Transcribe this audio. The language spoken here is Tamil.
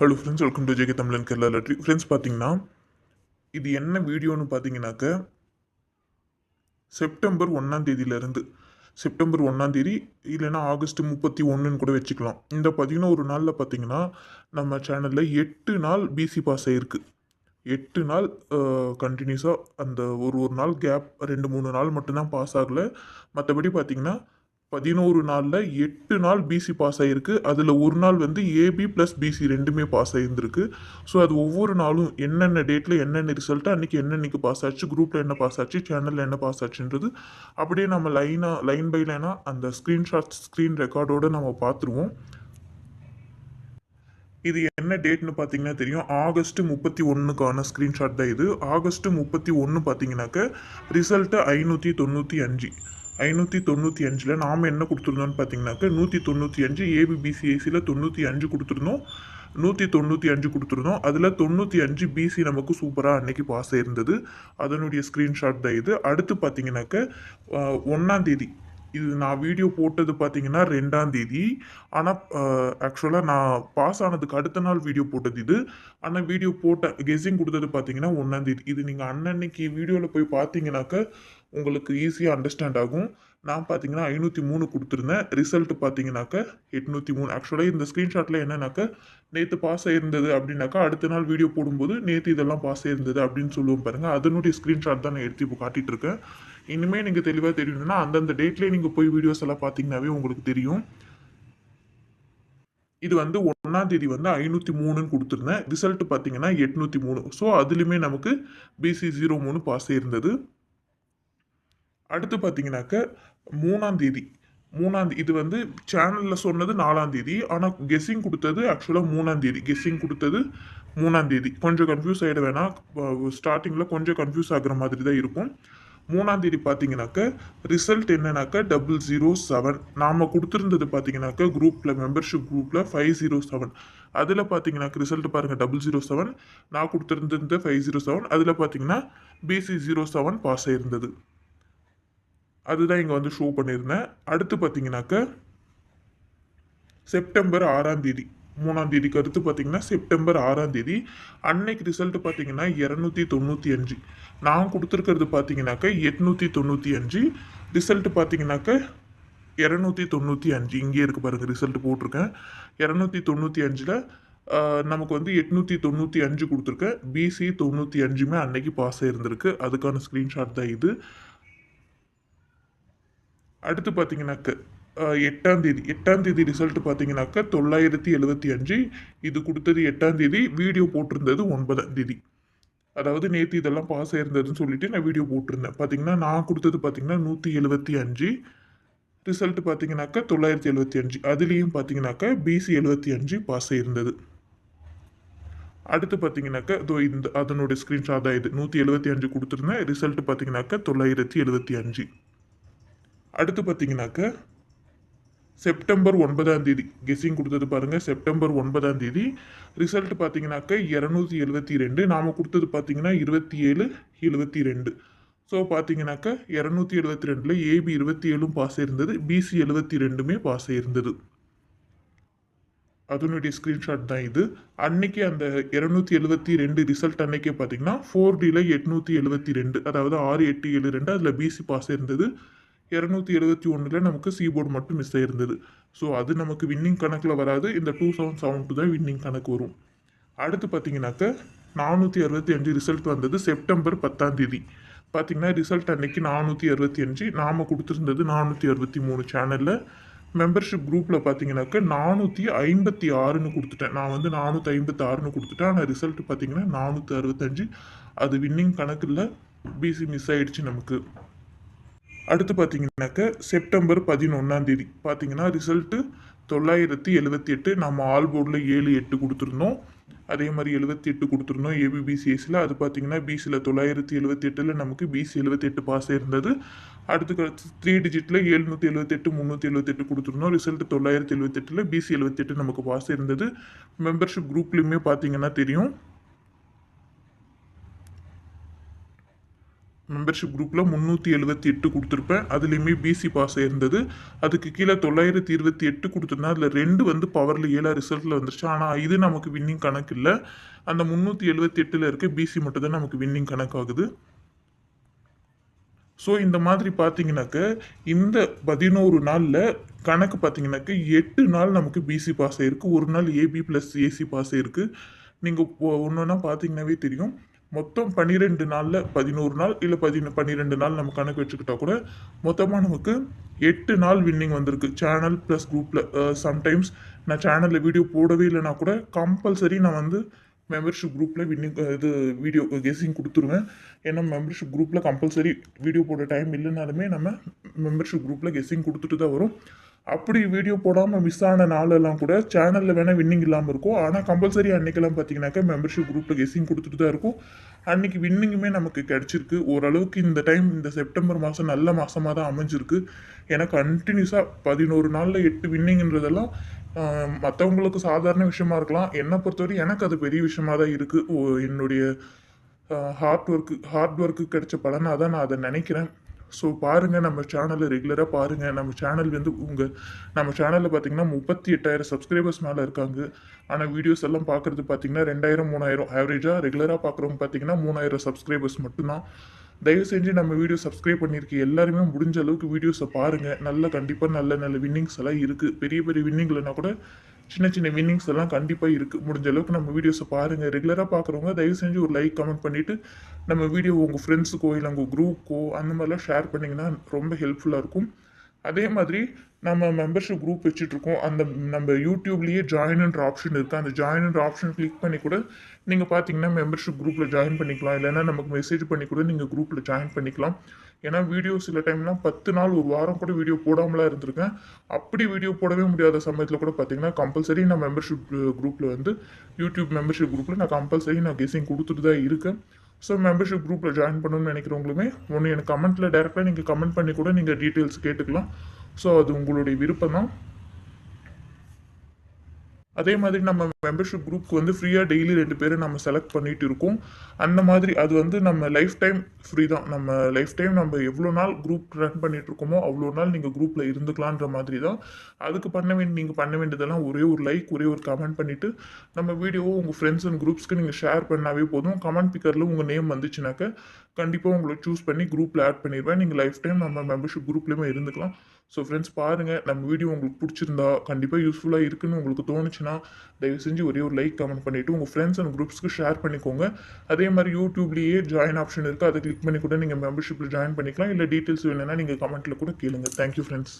Hello friends welcome to JK Tamilan Kerala lottery friends பார்த்தீங்கன்னா இது என்ன வீடியோன்னு பார்த்தீங்கன்னாக்க செப்டம்பர் ஒன்றாம் தேதியிலேருந்து செப்டம்பர் ஒன்றாம் தேதி இல்லைன்னா ஆகஸ்ட் முப்பத்தி ஒன்றுன்னு கூட வச்சுக்கலாம். இந்த பதினோரு நாளில் பார்த்தீங்கன்னா நம்ம சேனலில் எட்டு நாள் பிசி பாஸ் ஆகிருக்கு எட்டு நாள் கண்டினியூஸாக அந்த ஒரு ஒரு நாள் கேப் ரெண்டு மூணு நாள் மட்டும்தான் பாஸ் ஆகலை. மற்றபடி பார்த்தீங்கன்னா பதினோரு நாளில் எட்டு நாள் பிசி பாஸ் ஆகிருக்கு அதில் ஒரு நாள் வந்து ஏபி ப்ளஸ் பிசி ரெண்டுமே பாஸ் ஆகியிருந்திருக்கு ஸோ அது ஒவ்வொரு நாளும் என்னென்ன டேட்டில் என்னென்ன ரிசல்ட்டு அன்றைக்கி என்னென்னைக்கு பாஸ் ஆச்சு குரூப்பில் என்ன பாஸ் ஆச்சு சேனலில் என்ன பாஸ் ஆச்சுன்றது அப்படியே நம்ம லைனாக லைன் பை லைனாக அந்த ஸ்க்ரீன்ஷாட் ஸ்க்ரீன் ரெக்கார்டோடு நம்ம பார்த்துருவோம் இது என்ன டேட்னு பார்த்தீங்கன்னா தெரியும். ஆகஸ்ட் முப்பத்தி ஒன்றுக்கான ஸ்க்ரீன்ஷாட் தான் இது. ஆகஸ்ட் முப்பத்தி ஒன்று பார்த்தீங்கன்னாக்க ரிசல்ட்டு ஐநூற்றி தொண்ணூற்றி அஞ்சு. ஐநூற்றி தொண்ணூற்றி அஞ்சில் நாம் என்ன கொடுத்துருந்தோம்னு பார்த்தீங்கன்னாக்க நூற்றி தொண்ணூற்றி அஞ்சு ஏபிபிசிஐசியில் தொண்ணூற்றி அஞ்சு கொடுத்துருந்தோம். நூற்றி தொண்ணூற்றி அஞ்சு கொடுத்துருந்தோம். அதில் தொண்ணூற்றி அஞ்சு பிசி நமக்கு சூப்பராக அன்னைக்கு பாஸ் ஆயிருந்தது. அதனுடைய ஸ்க்ரீன்ஷாட் தான் இது. அடுத்து பார்த்தீங்கன்னாக்க ஒன்றாந்தேதி இது நான் வீடியோ போட்டது பார்த்தீங்கன்னா ரெண்டாம் தேதி. ஆனால் ஆக்சுவலாக நான் பாஸ் ஆனதுக்கு அடுத்த நாள் வீடியோ போட்டது இது. ஆனால் வீடியோ போட்ட கெஸிங் கொடுத்தது பார்த்தீங்கன்னா ஒன்றாம் தேதி. இது நீங்கள் அன்னன்னைக்கு வீடியோவில் போய் பார்த்தீங்கன்னாக்க உங்களுக்கு ஈஸியாக அண்டர்ஸ்டாண்ட் ஆகும். நான் பார்த்தீங்கன்னா ஐநூற்றி மூணு கொடுத்துருந்தேன். ரிசல்ட் பார்த்தீங்கன்னாக்க எட்நூற்றி மூணு. ஆக்சுவலாக இந்த ஸ்க்ரீன்ஷாட்டில் என்னன்னாக்க நேற்று பாஸ் ஆயிருந்தது அப்படின்னாக்கா அடுத்த நாள் வீடியோ போடும்போது நேற்று இதெல்லாம் பாஸ் ஆயிருந்தது அப்படின்னு சொல்லுவோம் பாருங்கள் அதனுடைய ஸ்க்ரீன்ஷாட் தான் நான் எடுத்து இப்போ காட்டிகிட்டு இருக்கேன். இனிமேல் நீங்கள் தெளிவாக தெரியணும்னா அந்தந்த டேட்லேயே நீங்கள் போய் வீடியோஸ் எல்லாம் பார்த்தீங்கன்னாவே உங்களுக்கு தெரியும். இது வந்து ஒன்றாம் தேதி வந்து ஐநூற்றி மூணுன்னு கொடுத்துருந்தேன். ரிசல்ட் பார்த்தீங்கன்னா எட்நூற்றி மூணு. ஸோ அதுலேயுமே நமக்கு பிசி ஜீரோ மூணு பாஸ் ஆயிருந்தது அடுத்து பார்த்தீங்கன்னாக்க மூணாம் தேதி. மூணாம் இது வந்து சேனலில் சொன்னது நாலாம் தேதி. ஆனால் கெஸ்ஸிங் கொடுத்தது ஆக்சுவலாக மூணாம் தேதி. கெஸ்ஸிங் கொடுத்தது மூணாம் தேதி. கொஞ்சம் கன்ஃபியூஸ் ஆகிட வேணாம். ஸ்டார்டிங்கில் கொஞ்சம் கன்ஃபியூஸ் ஆகுற மாதிரி தான் இருக்கும். மூணாம் தேதி பார்த்தீங்கன்னாக்க ரிசல்ட் என்னன்னாக்க டபுள் ஜீரோ செவன் நாம் கொடுத்துருந்தது பார்த்தீங்கன்னாக்க குரூப்பில் மெம்பர்ஷிப் குரூப்பில் ஃபைவ் ஜீரோ செவன் அதில் பார்த்தீங்கன்னாக்க ரிசல்ட் பாருங்கள் டபுள் ஜீரோ செவன் நான் கொடுத்துருந்தது ஃபைவ் ஜீரோ செவன் அதில் பார்த்தீங்கன்னா பிசி ஜீரோ செவன் பாஸ் ஆயிருந்தது. அதுதான் இங்கே வந்து ஷோ பண்ணியிருந்தேன். அடுத்து பார்த்தீங்கன்னாக்க செப்டம்பர் ஆறாம் தேதி. மூணாம் தேதிக்கு அடுத்து பார்த்தீங்கன்னா செப்டம்பர் ஆறாம் தேதி. அன்னைக்கு ரிசல்ட் பார்த்தீங்கன்னா இரநூத்தி தொண்ணூற்றி அஞ்சு. நான் கொடுத்துருக்கிறது பார்த்தீங்கன்னாக்க எட்நூற்றி தொண்ணூற்றி அஞ்சு. ரிசல்ட் பார்த்தீங்கன்னாக்க இரநூத்தி தொண்ணூற்றி அஞ்சு. இங்கே இருக்குது பாருங்கள் ரிசல்ட் போட்டிருக்கேன். இரநூத்தி தொண்ணூற்றி அஞ்சில் நமக்கு வந்து எட்நூற்றி தொண்ணூற்றி அஞ்சு கொடுத்துருக்கேன். பிசி தொண்ணூற்றி அஞ்சுமே அன்னைக்கு பாஸ் ஆயிருந்திருக்கு. அதுக்கான ஸ்க்ரீன்ஷாட் தான் இது. அடுத்து பார்த்தீங்கன்னாக்க எட்டாம் தேதி. எட்டாம் தேதி ரிசல்ட் பார்த்தீங்கன்னாக்க தொள்ளாயிரத்தி எழுபத்தி அஞ்சு. இது கொடுத்தது எட்டாம் தேதி. வீடியோ போட்டிருந்தது ஒன்பதாம் தேதி. அதாவது நேற்று இதெல்லாம் பாஸ் ஆயிருந்ததுன்னு சொல்லிட்டு நான் வீடியோ போட்டிருந்தேன். பார்த்தீங்கன்னா நான் கொடுத்தது பார்த்தீங்கன்னா நூற்றி எழுபத்தி அஞ்சு. ரிசல்ட் பார்த்தீங்கன்னாக்கா தொள்ளாயிரத்தி எழுபத்தி அஞ்சு. அதுலேயும் பார்த்தீங்கன்னாக்கா பிசி எழுபத்தி அஞ்சு பாஸ் ஆயிருந்தது. அடுத்து பார்த்தீங்கன்னாக்கா இதோ இந்த அதனுடைய ஸ்க்ரீன்ஷாட் தான் இது. நூற்றி எழுபத்தி அஞ்சு கொடுத்துருந்தேன். ரிசல்ட் பார்த்தீங்கன்னாக்கா தொள்ளாயிரத்தி எழுபத்தி அஞ்சு. அடுத்து பார்த்தீங்கன்னாக்கா செப்டம்பர் ஒன்பதாம் தேதி. கெஸ்ஸிங் கொடுத்தது பாருங்கள் செப்டம்பர் ஒன்பதாம் தேதி. ரிசல்ட் பார்த்தீங்கன்னாக்க இரநூத்தி எழுபத்தி ரெண்டு. நாம் கொடுத்தது பார்த்தீங்கன்னா இருபத்தி ஏழு எழுபத்தி ரெண்டு. ஸோ பார்த்தீங்கன்னாக்க இரநூத்தி எழுபத்தி ரெண்டில் ஏபி இருபத்தி ஏழும் பாஸ் இருந்தது. பிசி எழுபத்தி ரெண்டுமே பாஸ் இருந்தது. அதனுடைய ஸ்க்ரீன்ஷாட் தான் இது. அன்னைக்கு அந்த இரநூத்தி எழுபத்தி ரெண்டு ரிசல்ட் அன்னைக்கே பார்த்தீங்கன்னா ஃபோர் டியில் எட்நூற்றி எழுபத்தி ரெண்டு. அதாவது ஆறு எட்டு ஏழு ரெண்டு. அதில் பிசி பாஸ் இருந்தது. இரநூத்தி எழுபத்தி ஒன்றில் நமக்கு சீபோர்டு மட்டும் மிஸ் ஆயிருந்தது. ஸோ அது நமக்கு வின்னிங் கணக்கில் வராது. இந்த டூ செவன் செவன் டூ தான் வின்னிங் கணக்கு வரும். அடுத்து பார்த்தீங்கன்னாக்க நானூற்றி அறுபத்தி அஞ்சு ரிசல்ட் வந்தது செப்டம்பர் பத்தாம் தேதி. பார்த்தீங்கன்னா ரிசல்ட் அன்னைக்கு நானூற்றி அறுபத்தி அஞ்சு நாம் கொடுத்துருந்தது நானூற்றி அறுபத்தி மூணு சேனலில் மெம்பர்ஷிப் குரூப்பில் பார்த்தீங்கன்னாக்க நானூற்றி ஐம்பத்தி ஆறுன்னு கொடுத்துட்டேன். நான் வந்து நானூற்றி ஐம்பத்தி ஆறுன்னு கொடுத்துட்டேன். ஆனால் ரிசல்ட் பார்த்தீங்கன்னா நானூற்றி அறுபத்தஞ்சு அது வின்னிங் கணக்கில் பிசி மிஸ் ஆகிடுச்சு நமக்கு. அடுத்து பார்த்தீங்கன்னாக்க செப்டம்பர் பதினொன்றாம் தேதி. பார்த்தீங்கன்னா ரிசல்ட்டு தொள்ளாயிரத்தி எழுபத்தி எட்டு நம்ம ஆல் போர்டில் ஏழு எட்டு கொடுத்துருந்தோம். அதே மாதிரி எழுபத்தி எட்டு கொடுத்துருந்தோம் ஏபிபிசிஎஸில் அது பார்த்தீங்கன்னா பிசியில் தொள்ளாயிரத்தி எழுபத்தி எட்டில் நமக்கு பிசி எழுபத்தி எட்டு பாஸ் இருந்தது அடுத்து த்ரீ டிஜிட்டில் எழுநூற்றி எழுபத்தெட்டு முந்நூற்றி எழுபத்தெட்டு கொடுத்துருந்தோம். ரிசல்ட் தொள்ளாயிரத்தி எழுபத்தெட்டில் பிசி எழுபத்தெட்டு நமக்கு பாஸ் இருந்தது மெம்பர்ஷிப் குரூப்லேயுமே பார்த்தீங்கன்னா தெரியும். மெம்பர்ஷிப் குரூப்பில் முந்நூற்றி எழுபத்தி எட்டு கொடுத்துருப்பேன். அதுலேயுமே பிசி பாஸ் இருந்தது அதுக்கு கீழே தொள்ளாயிரத்தி இருபத்தி எட்டு கொடுத்துருந்தேன். அதில் ரெண்டு வந்து பவரில் ஏழா ரிசல்ட்டில் வந்துருச்சு. ஆனால் இது நமக்கு வின்னிங் கணக்கு இல்லை. அந்த முந்நூற்றி எழுபத்தி எட்டில் இருக்க பிசி மட்டும் தான் நமக்கு வின்னிங் கணக்காகுது ஸோ இந்த மாதிரி பார்த்தீங்கன்னாக்க இந்த பதினோரு நாளில் கணக்கு பார்த்தீங்கன்னாக்க எட்டு நாள் நமக்கு பிசி பாஸ் இருக்குது ஒரு நாள் ஏபி ப்ளஸ் ஏசி பாஸ் இருக்குது நீங்கள் ஒன்று ஒன்றா பார்த்தீங்கன்னாவே தெரியும். மொத்தம் பன்னிரெண்டு நாளில் பதினோரு நாள் இல்லை பதின பன்னிரெண்டு நாள் நம்ம கணக்கு வச்சுக்கிட்டா கூட மொத்தமாக நமக்கு எட்டு நாள் வின்னிங் வந்திருக்கு. சேனல் ப்ளஸ் குரூப்பில் சம்டைம்ஸ் நான் சேனலில் வீடியோ போடவே இல்லைனா கூட கம்பல்சரி நான் வந்து மெம்பர்ஷிப் குரூப்பில் வின்னிங் இது வீடியோ கெஸிங் கொடுத்துருவேன். ஏன்னா மெம்பர்ஷிப் குரூப்பில் கம்பல்சரி வீடியோ போட டைம் இல்லைனாலுமே நம்ம மெம்பர்ஷிப் குரூப்பில் கெஸிங் கொடுத்துட்டு தான் வரும். அப்படி வீடியோ போடாமல் மிஸ் ஆன நாளெல்லாம் கூட சேனலில் வேணால் வின்னிங் இல்லாமல் இருக்கும். ஆனால் கம்பல்சரி அன்னைக்கெல்லாம் பார்த்தீங்கன்னாக்கா மெம்பர்ஷிப் குரூப்பில் கெஸிங் கொடுத்துட்டு தான் இருக்கும். அன்னைக்கு வின்னிங்குமே நமக்கு கிடச்சிருக்கு. ஓரளவுக்கு இந்த டைம் இந்த செப்டம்பர் மாதம் நல்ல மாதமாக தான் அமைஞ்சிருக்கு. ஏன்னா கண்டினியூஸாக பதினோரு நாளில் எட்டு வின்னிங்ன்றதெல்லாம் மற்றவங்களுக்கு சாதாரண விஷயமா இருக்கலாம். என்னை பொறுத்தவரை எனக்கு அது பெரிய விஷயமா தான் இருக்குது என்னுடைய ஹார்ட் ஒர்க்கு ஹார்ட் ஒர்க்கு கிடைச்ச பலனாக தான் நான் அதை நினைக்கிறேன். ஸோ பாருங்கள் நம்ம சேனலை ரெகுலராக பாருங்கள் நம்ம சேனல் வந்து உங்கள் நம்ம சேனலில் பார்த்தீங்கன்னா முப்பத்தி எட்டாயிரம் சப்ஸ்கிரைபர்ஸ் மேலே இருக்காங்க. ஆனால் வீடியோஸ் எல்லாம் பார்க்குறது பார்த்தீங்கன்னா ரெண்டாயிரம் மூணாயிரம். ஆவரேஜாக ரெகுலராக பார்க்குறவங்க பார்த்தீங்கன்னா மூணாயிரம் சப்ஸ்கிரைபர்ஸ் மட்டும்தான். தயவு செஞ்சு நம்ம வீடியோ சப்ஸ்கிரைப் பண்ணியிருக்க எல்லாருமே முடிஞ்ச அளவுக்கு வீடியோஸை பாருங்கள் நல்ல கண்டிப்பாக நல்ல நல்ல வின்னிங்ஸ் எல்லாம் இருக்குது பெரிய பெரிய வின்னிங் இல்லைனா கூட சின்ன சின்ன வின்னிங்ஸ் எல்லாம் கண்டிப்பாக இருக்குது முடிஞ்ச அளவுக்கு நம்ம வீடியோஸை பாருங்கள் ரெகுலராக பார்க்குறவங்க தயவு செஞ்சு ஒரு லைக் கமெண்ட் பண்ணிவிட்டு நம்ம வீடியோ உங்கள் ஃப்ரெண்ட்ஸுக்கோ இல்லை உங்கள் குரூப்க்கோ அந்த மாதிரிலாம் ஷேர் பண்ணிங்கன்னா ரொம்ப ஹெல்ப்ஃபுல்லாக இருக்கும். அதே மாதிரி நம்ம மெம்பர்ஷிப் குரூப் வச்சுட்ருக்கோம் அந்த நம்ம யூடியூப்லேயே ஜாயின்ன்ற ஆப்ஷன் இருக்குது அந்த ஜாயின்ன்ற ஆப்ஷன் கிளிக் பண்ணி கூட நீங்கள் பார்த்தீங்கன்னா மெம்பர்ஷிப் குரூப்பில் ஜாயின் பண்ணிக்கலாம். இல்லைன்னா நமக்கு மெசேஜ் பண்ணி கூட நீங்கள் குரூப்பில் ஜாயின் பண்ணிக்கலாம். ஏன்னா வீடியோ சில டைம்லாம் பத்து நாள் ஒரு வாரம் கூட வீடியோ போடாமலாம் இருந்திருக்கேன். அப்படி வீடியோ போடவே முடியாத சமயத்தில் கூட பார்த்தீங்கன்னா கம்பல்சரி நான் மெம்பர்ஷிப் குரூப்பில் வந்து யூடியூப் மெம்பர்ஷிப் குரூப்பில் நான் கம்பல்சரி நான் கெஸிங் கொடுத்துட்டு தான் இருக்கேன். ஸோ மெம்பர்ஷிப் குரூப்பில் ஜாயின் பண்ணணும்னு நினைக்கிறவங்களுமே ஒன்று எனக்கு கமெண்ட்டில் டேரெக்டாக நீங்கள் கமெண்ட் பண்ணி கூட நீங்கள் டீட்டெயில்ஸ் கேட்டுக்கலாம். ஸோ அது உங்களுடைய விருப்பம் தான் அதே மாதிரி நம்ம மெம்பர்ஷிப் குரூப்க்கு வந்து ஃப்ரீயாக டெய்லி ரெண்டு பேரை நம்ம செலக்ட் பண்ணிட்டு இருக்கோம். அந்த மாதிரி அது வந்து நம்ம லைஃப் டைம் ஃப்ரீ தான். நம்ம லைஃப் டைம் நம்ம எவ்வளோ நாள் குரூப் ரன் பண்ணிட்டு இருக்கோமோ அவ்வளோ நாள் நீங்கள் குரூப்பில் இருந்துக்கலான்ற மாதிரி தான். அதுக்கு பண்ண வேண்டிய நீங்கள் பண்ண வேண்டியதெல்லாம் ஒரே ஒரு லைக் ஒரே ஒரு கமெண்ட் பண்ணிவிட்டு நம்ம வீடியோவை உங்கள் ஃப்ரெண்ட்ஸ் அண்ட் குரூப்ஸ்க்கு நீங்கள் ஷேர் பண்ணாவே போதும். கமெண்ட் பிக்கரில் உங்கள் நேம் வந்துச்சுனாக்க கண்டிப்பாக உங்களை சூஸ் பண்ணி குரூப்பில் ஆட் பண்ணிடுவேன். நீங்கள் லைஃப் டைம் நம்ம மெம்பர்ஷிப் குரூப்லேயுமே இருந்துக்கலாம். ஸோ ஃப்ரெண்ட்ஸ் பாருங்கள் நம்ம வீடியோ உங்களுக்கு பிடிச்சிருந்தா கண்டிப்பாக யூஸ்ஃபுல்லாக இருக்குன்னு உங்களுக்கு தோணுச்சுன்னா தயவு செஞ்சு ஒரே ஒரு லைக் கமெண்ட் பண்ணிவிட்டு உங்கள் ஃப்ரெண்ட்ஸ் அண்ட் குரூப்ஸ்க்கு ஷேர் பண்ணிக்கோங்க. அதே மாதிரி யூடியூப்லேயே ஜாயின் ஆப்ஷன் இருக்குது அதை கிளிக் பண்ணி கூட நீங்கள் மெம்பர்ஷிப்பில் ஜாயின் பண்ணிக்கலாம். இல்லை டீட்டெயில்ஸ் வேணும்னா நீங்கள் கமெண்ட்டில் கூட கேளுங்க. Thank you friends